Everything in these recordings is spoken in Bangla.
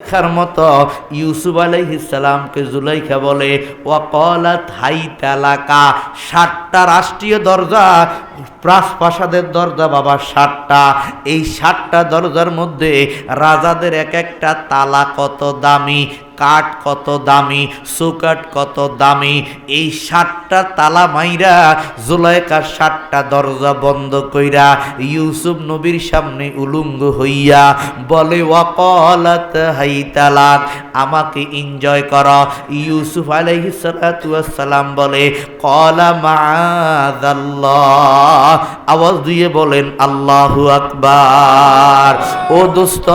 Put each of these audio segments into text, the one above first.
খার মতো ইউসুফ আলাইহিসালামকে জুলাইখা বলে থাই তালাকা ষাটটা রাষ্ট্রীয় দরজা প্রাসপ্রাসাদের দরজা বাবা ষাটটা এই ষাটটা দরজার মধ্যে রাজাদের এক একটা তালা কত দামি, কাঠ কত দামি সুকাট কত দামি। এই ষাটটা তালা মাইরা জুলাইকার ষাটটা দরজা বন্ধ কইরা ইউসুফ নবীর সামনে উলুঙ্গ হইয়া বলে, ওয়াকলাত হাই তালাক আমাকে এনজয় কর। ইউসুফ আলাইহিসালাম বলে, কলা মাদাল্লাহ আওয়াজ দিয়ে বলেন, আল্লাহু আকবার। ও দোস্ত,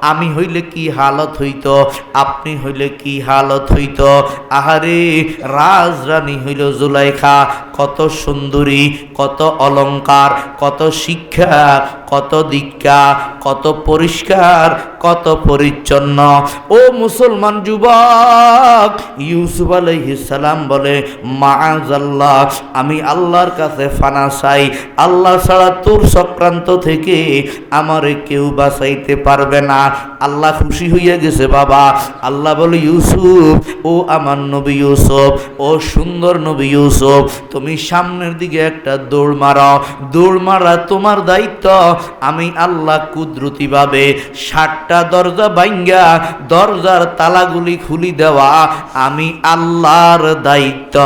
আমি হইলে কি হালত হইত? আপনি হইলে কি হালত হইত? আহারে রাজ রানী হইল জুলাইখা। কত সুন্দরী, কত অলংকার, কত শিক্ষা কত দীক্ষা, কত পরিষ্কার, কত পরিচ্ছন্ন। ও মুসলমান যুবক, ইউসুফ আলাইহিসালাম বলে মাআজাল্লাহ আমি আল্লাহর কাছে ফানা চাই। আল্লাহ ছাড়া তোর সক্রান্ত থেকে আমারে কেউ বাঁচাইতে পারবে না। আল্লাহ খুশি হইয়া গেছে, বাবা। আল্লাহ বলে, ইউসুফ, ও আমার নবী ইউসুফ, ও সুন্দর নবী ইউসুফ, তুমি সামনের দিকে একটা দৌড় মারো। দৌড় মারা তোমার দায়িত্ব আমি আল্লাহ কুদরতিভাবে ষাটটা দরজা বাইঙ্গা দরজার তালাগুলি খুলি দেওয়া, আমি আল্লাহর দায়িত্ব।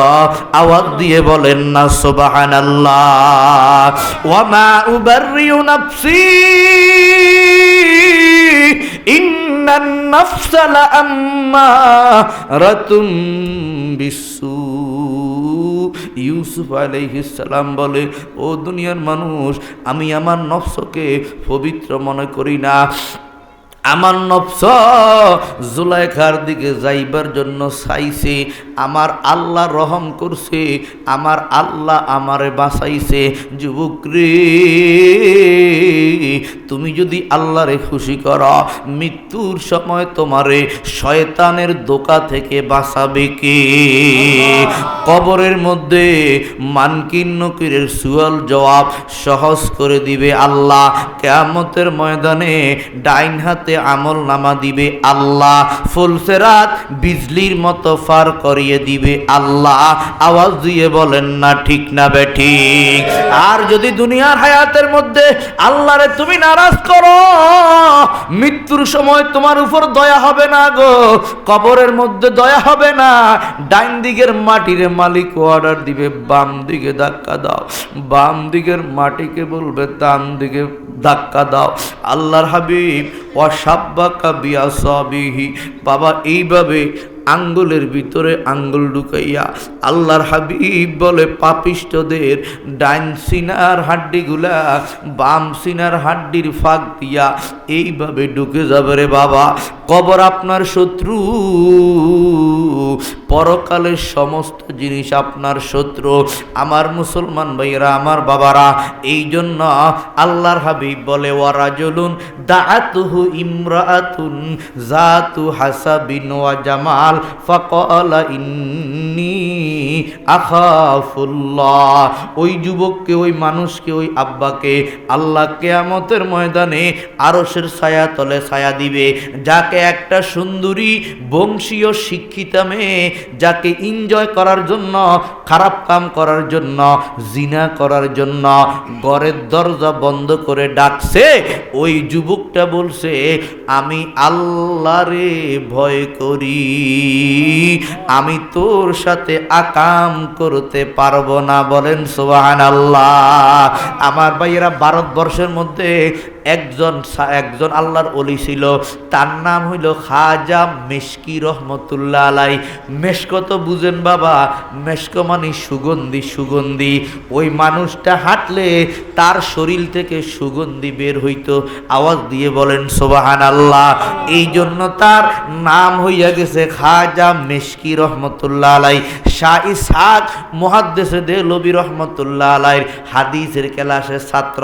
আওয়াজ দিয়ে বলেন না সুবাহান আল্লাহ ওয়ামা নাফসি নাফসা লাআম্মারাতুম বিসু ইউসুফ আলাইহিসসালাম বলে ও দুনিয়ার মানুষ আমি আমার নফসকে পবিত্র মনে করি না। আমার নফস জুলাইখার দিকে যাইবার জন্য চাইছে, আমার আল্লাহ রহম করছে, আমার আল্লাহ আমারে বাঁচাইছে। যুবক রে তুমি যদি আল্লাহরে খুশি কর, মৃত্যুর সময় তোমারে শয়তানের দোকা থেকে বাঁচাবে কে? কবরের মধ্যে মানকিন নকিরের সুয়াল জবাব সহজ করে দিবে আল্লাহ। কেয়ামতের ময়দানে ডাইন হাতে আমল নামা দিবে আল্লাহ। ফুলসেরাত বিজলির মতো ফার করিয়ে দিবে আল্লাহ। আওয়াজ দিয়ে বলেন, না, ঠিক না বেঠিক আর যদি দুনিয়ার হায়াতের মধ্যে আল্লাহরে তুমি নারাজ করো, মৃত্যুর সময় তোমার উপর দয়া হবে না গো, কবরের মধ্যে দয়া হবে না। ডাইন দিকের মাটির মালিক অর্ডার দিবে, বাম দিকে ধাক্কা দাও। বাম দিকের মাটিকে বলবে ডান দিকে ধাক্কা দাও। আল্লাহর হাবিব অসাব্বাকা বিয়া সবিহি বাবা এইভাবে আঙ্গুলের ভিতরে আঙ্গুল ঢুকাইয়া আল্লাহর হাবিব বলে পাপিষ্টদের ডাইন সিনার হাড্ডিগুলা বাম সিনার হাড্ডির ফাঁক দিয়া এইভাবে ঢুকে যাবে রে বাবা। কবর আপনার শত্রু। পরকালের সমস্ত জিনিস আপনার শত্রু। আমার মুসলমান ভাইয়েরা, আমার বাবারা এই জন্য আল্লাহর হাবিব বলে ওয়ারাজুলুন দাআতুহু ইমরাআতুন জাতু হাসাবিন ওয়া জামাল ফাকালা ইন্নী আখাফুল্লাহ ওই যুবককে, ওই মানুষকে, ওই আব্বাকে আল্লাহ কেয়ামতের ময়দানে আরশের ছায়া তলে ছায়া দিবে। যাকে একটা সুন্দরী, বংশীয়, শিক্ষিতা মেয়ে, যাকে এনজয় করার জন্য, খারাপ কাম করার জন্য, জিনা করার জন্য ঘরের দরজা বন্ধ করে ডাকছে, ওই যুবকটা বলছে, আমি আল্লাহরে ভয় করি। আমি তোর সাথে আকাম করতে পারব না বলেন সোহান আল্লাহ আমার ভাইয়েরা ভারতবর্ষের মধ্যে একজন একজন আল্লাহর অলি ছিল। তার নাম হইল খাজা মেশকি রহমতুল্লাহ আলাই। মেশক তো বুঝেন বাবা, মেশক মানে সুগন্ধি সুগন্ধি। ওই মানুষটা হাঁটলে তার শরীর থেকে সুগন্ধি বের হইতো। আওয়াজ দিয়ে বলেন সোবাহান আল্লাহ এই জন্য তার নাম হইয়া গেছে খাজা মেশকি রহমতুল্লাহ আলাই। শাহ ইসহাক মহাদ্দেশে দেলবি রহমতুল্লাহ আলাইর হাদিসের ক্লাসের ছাত্র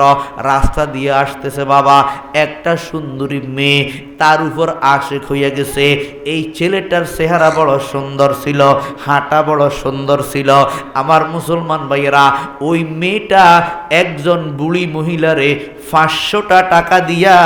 রাস্তা দিয়ে আসতেছে বাবা, একটা সুন্দরী মেয়ে, তার উপর আশেক হইয়া গেছে। এই ছেলেটার চেহারা বড় সুন্দর ছিল, হাঁটা বড় সুন্দর ছিল। আমার মুসলমান ভাইয়েরা, ওই মেয়েটা একজন বুড়ি মহিলারে পাঁচশোটা টাকা দিয়া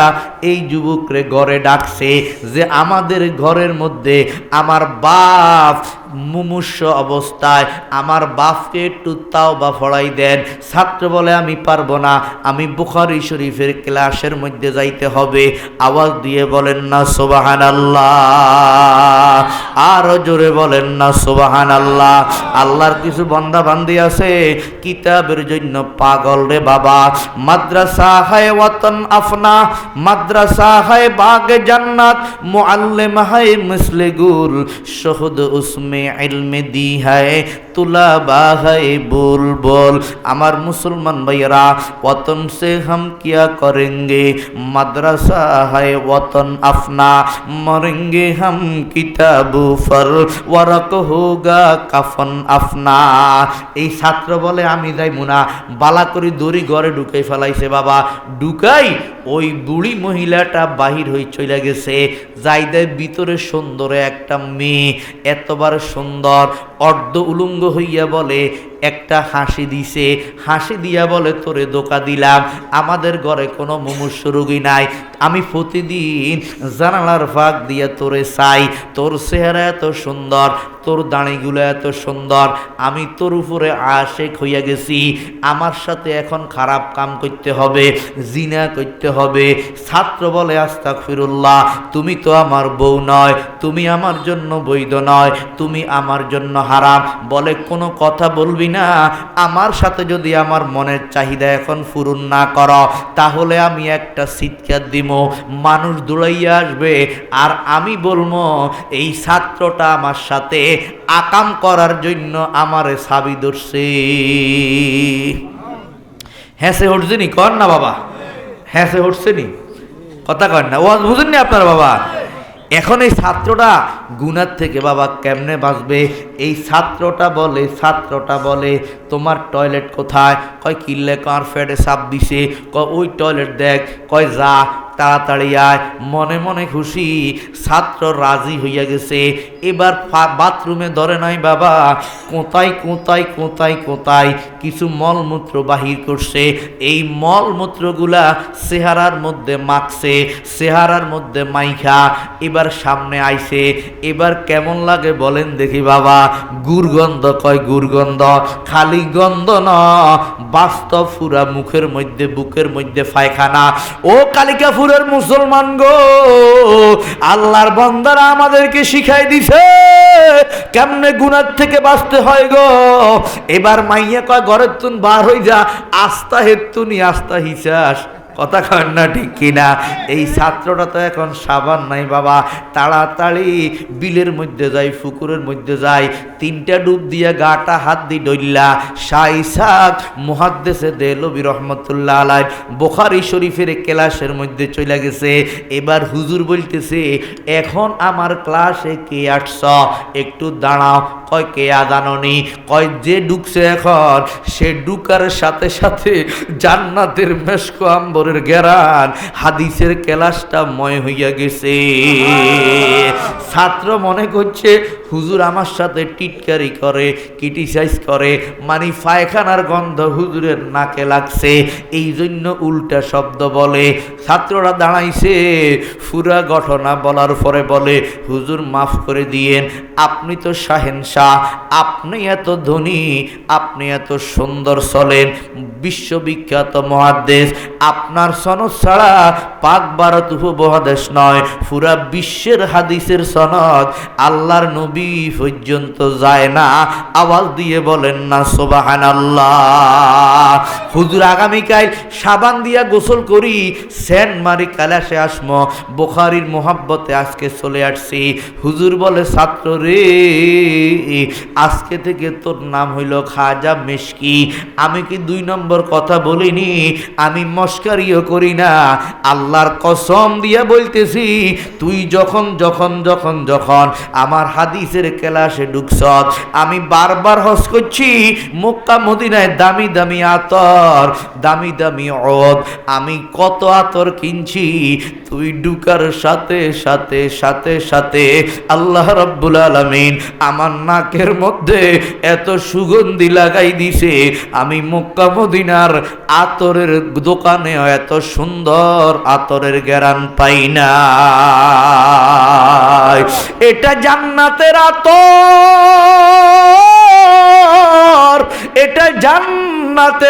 এই যুবকরে ঘরে ডাকছে যে, আমাদের ঘরের মধ্যে আমার বাপ মুমূর্ষ অবস্থায়। আমার বাপকে একটু তাও বা ফড়াই দেন। ছাত্র বলে, আমি পারব না। আমি বুখারি শরীফের ক্লাসের মধ্যে যাইতে হবে। আওয়াজ দিয়ে বলেন, না সোবাহান আল্লাহ আরও জোরে বলেন, না সোবাহান আল্লাহ আল্লাহর কিছু বন্দা বান্দি আছে? কিতাবের জন্য পাগল রে বাবা। মাদ্রাসা হায় ওয়াতন আফনা। মাদ্রাসা হায় বাগে জান্নাত। মুআল্লিম হায় মিসলে গুল শহদ উসমে। ইলমে দি হায় তুলা বাহাই বুল বল আমার মুসলমান ভাইয়েরা ওতন সে হাম কিয়া করেঙ্গে? মাদ্রাসা হায় ওতন আফনা, মরেঙ্গে হাম কিতাবু ফর ওয়ারক হোগা কাফন আফনা। এই ছাত্র বলে, আমি যাই মুনা বালা করি দড়ি ঘরে ঢুকাই ফেলাইছে বাবা। ঢুকাই ওই বুড়ি মহিলাটা বাহির হই চলে গেছে। যাইদের ভিতরে সুন্দর একটা মেয়ে। এতবার সুন্দর, অর্ধ উলঙ্গ হইয়া বলে একটা হাসি দিছে। হাসি দিয়া বলে, তোরে দোকা দিলাম। আমাদের ঘরে কোনো মুমূর্ষ রোগী নাই। আমি প্রতিদিন জানালার ফাঁক দিয়া তোরে চাই। তোর চেহারা এত সুন্দর, তোর দাঁড়িগুলো এত সুন্দর। আমি তোর উপরে আশেক হইয়া গেছি। আমার সাথে এখন খারাপ কাম করতে হবে, জিনা করতে হবে। ছাত্র বলে আস্তা ফিরুল্লাহ তুমি তো আমার বউ নয়। তুমি আমার জন্য বৈধ নয়। তুমি আমার জন্য হারাম। বলে, কোনো কথা বলবি না, আমার সাথে যদি আমার মনের চাহিদা এখন পূরণ না করো, তাহলে আমি একটা চিৎকার দিব মানুষ দৌড়াইয়া আসবে। আর আমি বলব এই ছাত্রটা আমার সাথে আকাম করার জন্য আমারে সাবি ধরছে। হ্যাঁ সে নি? কর না বাবা। হ্যাঁ সে নি? কথা কর না। ও বুঝেননি আপনার বাবা? এখন এই ছাত্রটা গুনার থেকে বাবা কেমনে বাঁচবে? এই ছাত্রটা বলে ছাত্রটা বলে, তোমার টয়লেট কোথায়? কয়, কিল্লে কার ফ্যাডে সাপ দিছে? কয়, ওই টয়লেট দেখ। কয়, যা। তাড়াতাড়ি আয়। মনে মনে খুশি, ছাত্র রাজি হইয়া গেছে। এবার বাথরুমে ধরে নাই বাবা। কোথায় কোথায় কোথায় কোথায়? কিছু মলমূত্র বাহির করছে। এই মলমূত্রগুলা চেহারার মধ্যে মাখছে, চেহারার মধ্যে মাইখা। এবার সামনে আইছে। এবার কেমন লাগে বলেন দেখি বাবা। গুরগন্ধ কয় গুরগন্ধ খালি গন্ধ ন। বাস্তব ফুরা মুখের মধ্যে, বুকের মধ্যে পায়খানা। ও কালিকাপুরের মুসলমান গো, আল্লাহর বন্দারা আমাদেরকে শিখাই দিছে কেমনে গুনার থেকে বাঁচতে হয় গো। এবার মাইয়া কয়, ঘরের তুন বার হই যা আস্তা হেতুনি আস্তা হিসাস কথা ঠিক কিনা। এই ছাত্রটা তো এখন সাবান নাই বাবা। তাড়াতাড়ি বিলের মধ্যে যাই পুকুরের মধ্যে যাই। তিনটা ডুব দিয়া গাটা হাত দি ডইল্লা। সাইসাক মুহাদ্দেসে দেলবি রহমতুল্লাহ আলাই বোখারি শরীফের ক্লাসের মধ্যে চলে গেছে। এবার হুজুর বলতেছে, এখন আমার ক্লাসে কে আটছ একটু দাঁড়াও। কয়, কে আদাননি? কয়, যে ডুকছে এখন, সে ঢুকার সাথে সাথে জান্নাতের মেশকো আম্বরের গেরান হাদিসের ক্লাসটা ময় হইয়া গেছে। ছাত্র মনে করছে হুজুর আমার সাথে টিটকারি করে, ক্রিটিসাইজ করে মানে পায়খানার গন্ধ হুজুরের নাকে লাগছে। এই জন্য উল্টা শব্দ বলে। ছাত্ররা দাঁড়াইছে। ফুরা ঘটনা বলার পরে বলে, হুজুর মাফ করে দিয়েন, আপনি তো শাহেনশাহ আপনি এত ধনী, আপনি এত সুন্দর চলেন, বিশ্ববিখ্যাত মহাদেশ, আপনার সনদ ছাড়া পাক ভারত উপমহাদেশ নয় পুরা বিশ্বের হাদিসের সনদ, আল্লাহর নবী পর্যন্ত যায় না। আওয়াজ দিয়ে বলেন, না সোবাহান আল্লাহ হুজুর আগামীকাল সাবান দিয়া গোসল করি, সেন্ট মারি কালাসে আসমো। বোখারির মোহাব্বতে আজকে চলে আসছি। হুজুর বলে, ছাত্র রে, আজকে থেকে তোর নাম হইল খাজা মেশকি। আমি কি দুই নম্বর কথা বলিনি? আমি মস্কারিও করি না। আল্লাহর কসম দিয়া বলতেছি, তুই যখন যখন যখন যখন আমার আমার হাদিসের ক্লাসে ঢুকছ আমি বারবার হস করছি, মক্কা মদিনায় দামি দামি আতর, দামি দামি অদ। আমি কত আতর কিনছি, তুই ঢুকার সাথে সাথে সাথে সাথে। আল্লাহ রব্বুল আলমিন আমার নাকের মধ্যে এত সুগন্ধি লাগাই দিছে। আমি মক্কা মদিনার আতরের দোকানে এত সুন্দর আতরের গ্যারান পাই না এটা জান্নাতের আতর এটা জান্নাতের